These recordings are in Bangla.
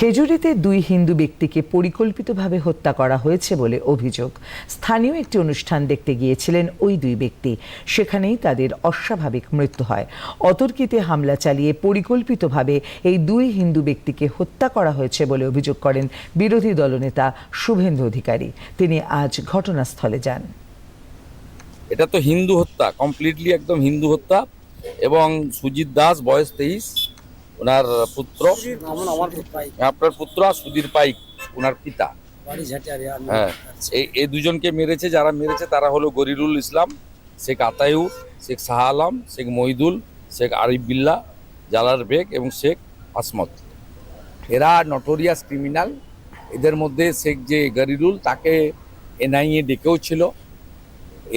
খেজুরিতে দুই হিন্দু ব্যক্তিকে পরিকল্পিতভাবে হত্যা করা হয়েছে বলে অভিযোগ। স্থানীয় একটি অনুষ্ঠান দেখতে গিয়েছিলেন ওই দুই ব্যক্তি। সেখানেই তাদের অস্বাভাবিক মৃত্যু হয়। অতর্কিতে হামলা চালিয়ে পরিকল্পিতভাবে এই দুই হিন্দু ব্যক্তিকে হত্যা করা হয়েছে বলে অভিযোগ করেন বিরোধী দলনেতা শুভেন্দু অধিকারী। তিনি আজ ঘটনাস্থলে যান। এটা তো হিন্দু হত্যা কমপ্লিটলি একদম হিন্দু হত্যা এবং সুজিত দাস বয়স তেইশ ওনার পুত্র? আমার আপনার পুত্র আর সুধীর পাইক ওনার পিতা। হ্যাঁ এই দুজনকে মেরেছে যারা মেরেছে তারা হলো গরিরুল ইসলাম শেখ আতায়ুর শেখ শাহ আলম শেখ মহিদুল শেখ আরিফ বিল্লা জালার বেগ এবং শেখ আসমত। এরা নটোরিয়াস ক্রিমিনাল এদের মধ্যে শেখ যে গরিরুল তাকে এনআইএ ডেকেও ছিল।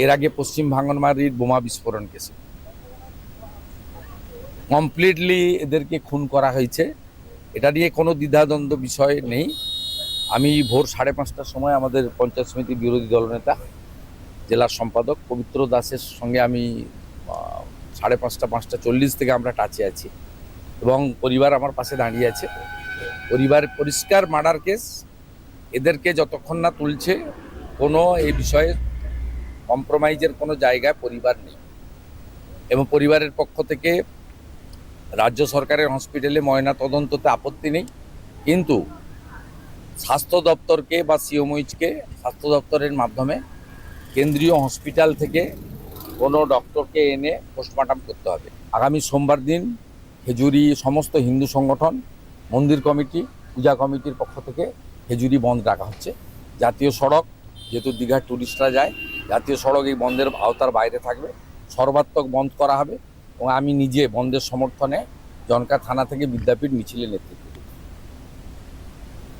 এর আগে পশ্চিম ভাঙনমারির বোমা বিস্ফোরণ কেসে। কমপ্লিটলি এদেরকে খুন করা হয়েছে। এটা নিয়ে কোনো দ্বিধাদ্বন্দ্ব বিষয় নেই। আমি ভোর সাড়ে পাঁচটার সময় আমাদের পঞ্চায়েত সমিতির বিরোধী দলনেতা জেলার সম্পাদক পবিত্র দাসের সঙ্গে আমি সাড়ে পাঁচটা পাঁচটা চল্লিশ থেকে আমরা টাচে আছি এবং পরিবার আমার পাশে দাঁড়িয়ে আছে। পরিবার পরিষ্কার মার্ডার কেস, এদেরকে যতক্ষণ না তুলছে, কোনো এই বিষয়ে কম্প্রোমাইজের কোনো জায়গায় পরিবার নেই। এবং পরিবারের পক্ষ থেকে রাজ্য সরকারের হসপিটালে ময়না তদন্ততে আপত্তি নেই, কিন্তু স্বাস্থ্য দপ্তরকে বা সিওমইচকে, স্বাস্থ্য দপ্তরের মাধ্যমে কেন্দ্রীয় হসপিটাল থেকে কোনো ডক্টরকে এনে পোস্টমর্টম করতে হবে। আগামী সোমবার দিন খেজুরি, সমস্ত হিন্দু সংগঠন, মন্দির কমিটি, পূজা কমিটির পক্ষ থেকে খেজুরি বন্ধ রাখা হচ্ছে। জাতীয় সড়ক, যেহেতু দীঘার ট্যুরিস্টরা যায়, জাতীয় সড়ক এই বন্ধের আওতার বাইরে থাকবে। সর্বাত্মক বন্ধ করা হবে। এবং আমি নিজে বন্ধের সমর্থনে জনকা থানা থেকে বিদ্যাপীঠ মিছিলে নেতৃত্ব